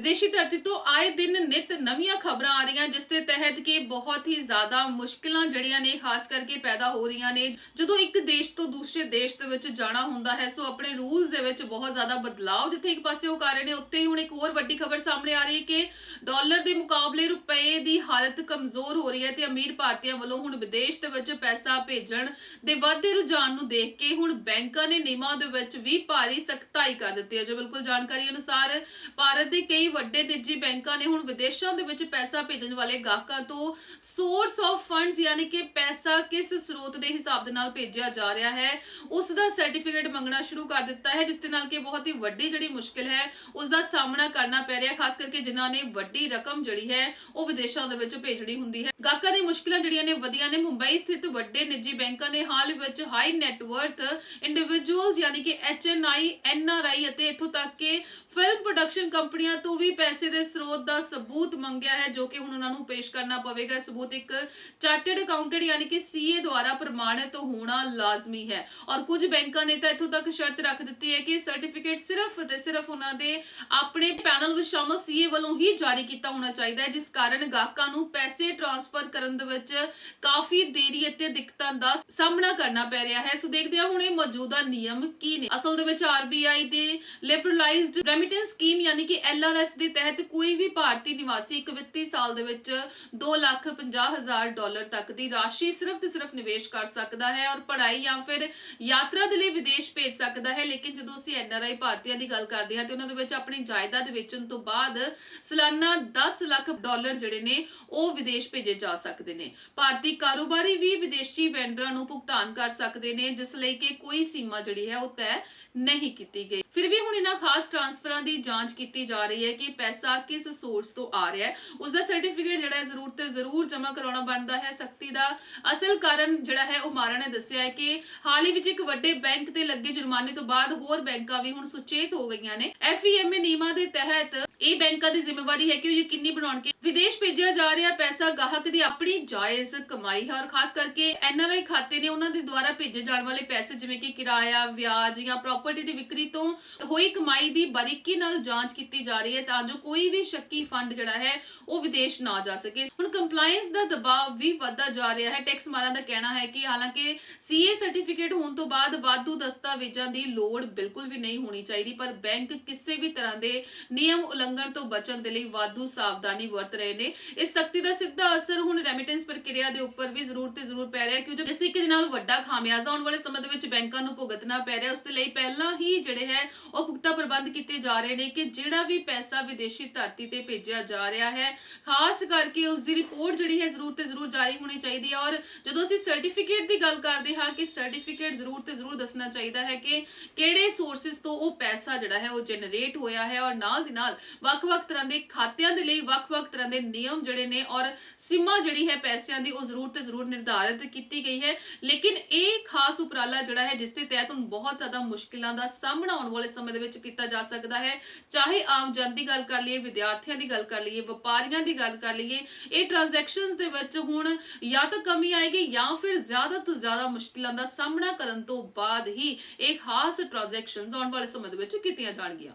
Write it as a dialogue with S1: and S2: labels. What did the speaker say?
S1: ਵਿਦੇਸ਼ੀ ਧਰਤੀ ਤੋਂ ਆਏ ਦਿਨ ਨਿਤ ਨਵੀਆਂ ਖਬਰਾਂ ਆ ਰਹੀਆਂ, ਜਿਸ ਦੇ ਤਹਿਤ ਕਿ ਬਹੁਤ ਹੀ ਜ਼ਿਆਦਾ ਮੁਸ਼ਕਲਾਂ ਜਿਹੜੀਆਂ ਨੇ, ਖਾਸ ਕਰਕੇ ਪੈਦਾ ਹੋ ਰਹੀਆਂ ਨੇ। ਜਦੋਂ ਇੱਕ ਦੇਸ਼ ਤੋਂ ਦੂਸਰੇ ਦੇਸ਼ ਦੇ ਵਿੱਚ ਜਾਣਾ ਹੁੰਦਾ ਹੈ, ਸੋ ਆਪਣੇ ਰੂਲਸ ਦੇ ਵਿੱਚ ਬਹੁਤ ਜ਼ਿਆਦਾ ਬਦਲਾਅ ਜਿੱਥੇ ਇੱਕ ਪਾਸੇ ਉਹ ਕਰ ਰਹੇ ਨੇ, ਉੱਥੇ ਹੀ ਹੁਣ ਇੱਕ ਹੋਰ ਵੱਡੀ ਖਬਰ ਸਾਹਮਣੇ ਆ ਰਹੀ ਹੈ ਕਿ ਡਾਲਰ ਦੇ ਮੁਕਾਬਲੇ ਰੁਪਏ ਦੀ ਹਾਲਤ ਕਮਜ਼ੋਰ ਹੋ ਰਹੀ ਹੈ ਤੇ ਅਮੀਰ ਭਾਰਤੀਆਂ ਵੱਲੋਂ ਹੁਣ ਵਿਦੇਸ਼ ਦੇ ਵਿੱਚ ਪੈਸਾ ਭੇਜਣ ਦੇ ਵਾਧੇ ਰੁਝਾਨ ਨੂੰ ਦੇਖ ਕੇ ਹੁਣ ਬੈਂਕਾਂ ਨੇ ਨਿਯਮਾਂ ਦੇ ਵਿੱਚ ਵੀ ਭਾਰੀ ਸਖਤਾਈ ਕਰ ਦਿੱਤੀ ਹੈ। ਜੋ ਬਿਲਕੁਲ ਜਾਣਕਾਰੀ ਅਨੁਸਾਰ ਭਾਰਤ ਦੇ ਕਈ ਵੱਡੇ ਨਿੱਜੀ ਬੈਂਕਾਂ ਨੇ ਹੁਣ ਵਿਦੇਸ਼ਾਂ ਦੇ ਵਿੱਚ ਪੈਸਾ ਭੇਜਣ ਵਾਲੇ ਗਾਹਕਾਂ ਤੋਂ ਸੋਰਸ ਆਫ ਫੰਡਸ ਯਾਨੀ ਕਿ ਪੈਸਾ ਕਿਸ ਸਰੋਤ ਦੇ ਹਿਸਾਬ ਦੇ ਨਾਲ ਭੇਜਿਆ ਜਾ ਰਿਹਾ ਹੈ ਉਸ ਦਾ ਸਰਟੀਫਿਕੇਟ ਮੰਗਣਾ ਸ਼ੁਰੂ ਕਰ ਦਿੱਤਾ ਹੈ, ਜਿਸ ਦੇ ਨਾਲ ਕਿ ਬਹੁਤ ਹੀ ਵੱਡੀ ਜਿਹੜੀ ਮੁਸ਼ਕਿਲ ਹੈ ਉਸ ਦਾ ਸਾਹਮਣਾ ਕਰਨਾ ਪੈ ਰਿਹਾ ਖਾਸ ਕਰਕੇ ਜਿਨ੍ਹਾਂ ਨੇ ਵੱਡੀ ਰਕਮ ਜਿਹੜੀ ਹੈ, ਉਹ ਵਿਦੇਸ਼ਾਂ ਦੇ ਵਿੱਚ ਭੇਜਣੀ ਹੁੰਦੀ ਹੈ। ਗਾਹਕਾਂ ਦੀ ਮੁਸ਼ਕਿਲਾਂ ਜਿਹੜੀਆਂ ਨੇ ਵਧੀਆਂ ਨੇ, ਮੁੰਬਈ ਸਥਿਤ ਵੱਡੇ ਨਿੱਜੀ ਬੈਂਕਾਂ ਨੇ ਹਾਲ ਵਿੱਚ ਹਾਈ ਨੈਟਵਰਥ ਇੰਡੀਵਿਜੂਅਲਸ ਯਾਨੀ ਕਿ ਐਚਐਨਆਈ ਐਨਆਰਆਈ ਅਤੇ ਇਥੋਂ ਤੱਕ ਕਿ ਫਿਲਮ ਪ੍ਰੋਡਕਸ਼ਨ ਕੰਪਨੀਆਂ ਤੋਂ ਵੀ ਪੈਸੇ ਦੇ ਸਰੋਤ ਦਾ ਸਬੂਤ ਮੰਗਿਆ ਹੈ, ਜੋ ਕਿ ਹੁਣ ਉਹਨਾਂ ਨੂੰ ਪੇਸ਼ ਕਰਨਾ ਪਵੇਗਾ। ਸਬੂਤ ਇੱਕ ਚਾਰਟਰਡ ਅਕਾਊਂਟੈਂਟ ਯਾਨੀ ਕਿ ਸੀਏ ਦੁਆਰਾ ਪ੍ਰਮਾਣਿਤ ਹੋਣਾ ਲਾਜ਼ਮੀ ਹੈ। ਔਰ ਕੁਝ ਬੈਂਕਾਂ ਨੇ ਤਾਂ ਇਥੋਂ ਤੱਕ ਸ਼ਰਤ ਰੱਖ ਦਿੱਤੀ ਹੈ ਕਿ ਸਰਟੀਫਿਕੇਟ ਸਿਰਫ ਤੇ ਸਿਰਫ ਉਹਨਾਂ ਦੇ ਆਪਣੇ ਪੈਨਲ ਵਿੱਚ ਸ਼ਾਮਲ ਸੀਏ ਵੱਲੋਂ ਹੀ ਜਾਰੀ ਕੀਤਾ ਹੋਣਾ ਚਾਹੀਦਾ ਹੈ, ਜਿਸ ਕਾਰਨ ਗਾਹਕਾਂ ਨੂੰ ਪੈਸੇ ਟ੍ਰਾਂਸਫਰ ਕਰਨ ਦੇ ਵਿੱਚ ਕਾਫੀ ਦੇਰੀ ਅਤੇ ਦਿੱਕਤਾਂ ਦਾ ਸਾਹਮਣਾ ਕਰਨਾ ਪੈ ਰਿਹਾ ਹੈ। ਸੋ ਦੇਖਦੇ ਹਾਂ ਹੁਣ ਇਹ ਮੌਜੂਦਾ ਨਿਯਮ ਕੀ ਨੇ। ਅਸਲ ਦੇ ਵਿੱਚ ਆਰਬੀਆਈ ਦੇ ਲਿਬਰਲਾਈਜ਼ਡ ਰੈਮਿਟੈਂਸ ਸਕੀਮ ਯਾਨੀ ਕਿ ਐਲਆਰਐਸ ਦੇ ਤਹਿਤ ਕੋਈ ਵੀ ਭਾਰਤੀ ਨਿਵਾਸੀ ਇੱਕ ਵਿੱਤੀ ਸਾਲ ਦੇ ਵਿੱਚ 2 ਲੱਖ 50 ਹਜ਼ਾਰ ਡਾਲਰ ਤੱਕ ਦੀ ਰਾਸ਼ੀ ਸਿਰਫ ਤੇ ਸਿਰਫ ਨਿਵੇਸ਼ ਕਰ ਸਕਦਾ ਹੈ ਔਰ ਪੜ੍ਹਾਈ ਜਾਂ ਫਿਰ ਯਾਤਰਾ ਦੇ ਲਈ ਵਿਦੇਸ਼ ਭੇਜ ਸਕਦਾ ਹੈ। ਲੇਕਿਨ ਜਦੋਂ ਅਸੀਂ ਐਨਆਰਆਈ ਭਾਰਤੀਆਂ ਦੀ ਗੱਲ ਕਰਦੇ ਹਾਂ ਤੇ ਉਹਨਾਂ ਦੇ ਵਿੱਚ ਆਪਣੀ ਜਾਇਦਾਦ ਵੇਚਣ ਤੋਂ ਬਾਅਦ ਸਾਲਾਨਾ 10 ਲੱਖ ਡਾਲਰ ਜਿਹੜੇ ਨੇ ਉਹ ਵਿਦੇਸ਼ ਭੇਜੇ ਜਾ ਸਕਦੇ ਨੇ। ਭਾਰਤੀ ਕਾਰੋਬਾਰੀ ਵੀ ਵਿਦੇਸ਼ੀ ਵੈਂਡਰਾਂ ਨੂੰ ਭੁਗਤਾਨ ਕਰ ਸਕਦੇ ਨੇ, ਜਿਸ ਲਈ ਕਿ ਕੋਈ ਸੀਮਾ ਜਿਹੜੀ ਹੈ ਉਹ ਤੈਅ ਨਹੀਂ ਕੀਤੀ ਗਈ। ਫਿਰ ਵੀ ਹੁਣ ਇਹਨਾਂ ਖਾਸ ਟ੍ਰਾਂਸਫਰਾਂ ਦੀ ਜਾਂਚ ਕੀਤੀ ਜਾ ਰਹੀ ਹੈ ਕਿ ਪੈਸਾ ਕਿਸ ਸੋਰਸ ਤੋਂ ਆ ਰਿਹਾ ਹੈ ਉਸ ਦਾ ਸਰਟੀਫਿਕੇਟ ਜਿਹੜਾ ਹੈ ਜ਼ਰੂਰ ਤੇ ਜ਼ਰੂਰ ਜਮ੍ਹਾਂ ਕਰਾਉਣਾ ਬਣਦਾ ਹੈ। ਸਖਤੀ ਦਾ ਅਸਲ ਕਾਰਨ ਜਿਹੜਾ ਹੈ, ਉਹ ਮਾਰਾ ਨੇ ਦੱਸਿਆ ਹੈ ਕਿ ਹਾਲ ਹੀ ਵਿੱਚ ਇੱਕ ਵੱਡੇ ਬੈਂਕ ਤੇ ਲੱਗੇ ਜੁਰਮਾਨੇ ਤੋਂ ਬਾਅਦ ਹੋਰ ਬੈਂਕਾਂ ਵੀ ਹੁਣ ਸੁਚੇਤ ਹੋ ਗਈਆਂ ਨੇ। ਐਫਈਐਮਏ ਨਿਯਮਾਂ ਦੇ ਤਹਿਤ ਇਹ ਬੈਂਕਾਂ ਦੀ ਜ਼ਿੰਮੇਵਾਰੀ ਹੈ ਕਿ ਉਹ ਯਕੀਨੀ ਬਣਾਉਣ ਕਿ ਵਿਦੇਸ਼ ਭੇਜਿਆ ਜਾ ਰਿਹਾ ਪੈਸਾ ਗਾਹਕ ਦੀ ਆਪਣੀ ਜਾਇਜ਼ ਕਮਾਈ ਹੈ ਔਰ ਖਾਸ ਕਰਕੇ ਐਨਆਰਆਈ ਖਾਤੇ ਨੇ ਉਹਨਾਂ ਦੇ ਦੁਆਰਾ ਭੇਜੇ ਜਾਣ ਵਾਲੇ ਪੈਸੇ, ਜਿਵੇਂ ਕਿ ਕਿਰਾਇਆ, ਵਿਆਜ ਜਾਂ ਪ੍ਰਾਪਰਟੀ ਦੀ ਵਿਕਰੀ ਤੋਂ ਹੋਈ ਕਮਾਈ ਦੀ ਬਾਰੀਕੀ ਨਾਲ ਜਾਂਚ ਕੀਤੀ ਜਾ ਰਹੀ ਹੈ। ਤਾਂ ਜੋ ਕੋਈ ਵੀ ਸ਼ੱਕੀ ਫੰਡ ਜਿਹੜਾ ਹੈ ਉਹ ਵਿਦੇਸ਼ ਨਾ ਜਾ ਸਕੇ। ਹੁਣ ਕੰਪਲਾਈਂਸ ਦਾ ਦਬਾਅ ਵੀ ਵੱਧਦਾ ਜਾ ਰਿਹਾ ਹੈ। ਟੈਕਸ ਮਾਰਾਂ ਦਾ ਕਹਿਣਾ ਹੈ ਕਿ ਹਾਲਾਂਕਿ ਸੀਏ ਸਰਟੀਫਿਕੇਟ ਹੋਣ ਤੋਂ ਬਾਅਦ ਵਾਧੂ ਦਸਤਾਵੇਜ਼ਾਂ ਦੀ ਲੋੜ ਬਿਲਕੁਲ ਵੀ ਨਹੀਂ ਹੋਣੀ ਚਾਹੀਦੀ, ਪਰ ਬੈਂਕ ਕਿਸੇ ਵੀ ਤਰ੍ਹਾਂ ਦੇ ਨਿਯਮ ਉਲੰਘਣ ਤੋਂ ਬਚਣ ਦੇ ਲਈ ਵਾਧੂ ਸਾਵਧਾਨੀ ਵਰਤ ਰਹੇ ਨੇ। ਇਸ ਸਖਤੀ ਦਾ ਸਿੱਧਾ ਅਸਰ ਹੁਣ ਰੈਮਿਟੈਂਸ ਪ੍ਰਕਿਰਿਆ ਦੇ ਉੱਪਰ ਵੀ ਜ਼ਰੂਰ ਤੇ ਜ਼ਰੂਰ ਪੈ ਰਿਹਾ ਕਿਉਂਕਿ ਜਿਸ ਤਰੀਕੇ ਦੇ ਨਾਲ ਵੱਡਾ ਖਾਮਿਆਜ਼ਾ ਆਉਣ ਵਾਲੇ ਸਮੇਂ ਦੇ ਵਿੱਚ ਬੈਂਕਾਂ ਨੂੰ ਭੁਗਤਣਾ ਪੈ ਰਿਹਾ ਉਸ ਦੇ ਲਈ ਪਹਿਲਾਂ ਹੀ ਜਿਹੜੇ ਹੈ ਉਹ ਪੁਖਤਾ ਪ੍ਰਬੰਧ ਕੀਤੇ ਜਾ ਰਹੇ ਨੇ ਕਿ ਜਿਹੜਾ ਵੀ ਪੈਸਾ ਵਿਦੇਸ਼ੀ ਧਰਤੀ ਤੇ ਭੇਜਿਆ ਜਾ ਰਿਹਾ ਹੈ। ਖਾਸ ਕਰਕੇ ਉਸ ਦੀ ਰਿਪੋਰਟ ਜਿਹੜੀ ਹੈ ਜ਼ਰੂਰ ਤੇ ਜ਼ਰੂਰ ਜਾਰੀ ਹੋਣੀ ਚਾਹੀਦੀ ਹੈ ਔਰ ਜਦੋਂ ਅਸੀਂ ਸਰਟੀਫਿਕੇਟ ਦੀ ਗੱਲ ਕਰਦੇ ਹਾਂ ਕਿ ਸਰਟੀਫਿਕੇਟ ਜ਼ਰੂਰ ਤੇ ਜ਼ਰੂਰ ਦੱਸਣਾ ਚਾਹੀਦਾ ਹੈ ਕਿ ਕਿਹੜੇ ਸੋਰਸਸ ਤੋਂ ਉਹ ਪੈਸਾ ਜਿਹੜਾ ਹੈ ਉਹ ਜਨਰੇਟ ਹੋਇਆ ਹੈ ਔਰ ਨਾਲ ਦੀ ਨਾਲ ਵੱਖ-ਵੱਖ ਤਰ੍ਹਾਂ ਦੇ ਖਾਤਿਆਂ ਦੇ ਲਈ ਵੱਖ-ਵੱਖ ਤਰ੍ਹਾਂ ਦੇ ਨਿਯਮ ਜਿਹੜੇ ਨੇ ਔਰ ਸੀਮਾ ਜਿਹੜੀ ਹੈ ਪੈਸਿਆਂ ਦੀ ਉਹ ਜ਼ਰੂਰ ਤੇ ਜ਼ਰੂਰ ਨਿਰਧਾਰਿਤ ਕੀਤੀ ਗਈ ਹੈ। ਲੇਕਿਨ ਇਹ ਖਾਸ ਉਪਰਾਲਾ ਜਿਹੜਾ ਹੈ ਜਿਸ ਦੇ ਤਹਿਤ ਹੁਣ ਬਹੁਤ ਜ਼ਿਆਦਾ ਮੁਸ਼ਕਿਲਾਂ ਦਾ ਸਾਹਮਣਾ ਆਉਣ ਵਾਲੇ ਸਮੇਂ ਦੇ ਵਿੱਚ ਕੀਤਾ ਜਾ ਸਕਦਾ ਹੈ। ਚਾਹੇ ਆਮ ਜਨ ਦੀ ਗੱਲ ਕਰ ਲਈਏ, ਵਿਦਿਆਰਥੀਆਂ ਦੀ ਗੱਲ ਕਰ ਲਈਏ, ਵਪਾਰੀਆਂ ਦੀ ਗੱਲ ਕਰ ਲਈਏ, ਇਹ ਟ੍ਰਾਂਜੈਕਸ਼ਨਸ ਦੇ ਵਿੱਚ ਹੁਣ ਜਾਂ ਤਾਂ ਕਮੀ ਆਏਗੀ ਜਾਂ ਫਿਰ ਜ਼ਿਆਦਾ ਤੋਂ ਜ਼ਿਆਦਾ ਮੁਸ਼ਕਿਲਾਂ ਦਾ ਸਾਹਮਣਾ ਕਰਨ ਤੋਂ ਬਾਅਦ ਹੀ ਇਹ ਖਾਸ ਟ੍ਰਾਂਜੈਕਸ਼ਨਸ ਆਉਣ ਵਾਲੇ ਸਮੇਂ ਦੇ ਵਿੱਚ ਕੀਤੀਆਂ ਜਾਣਗੀਆਂ।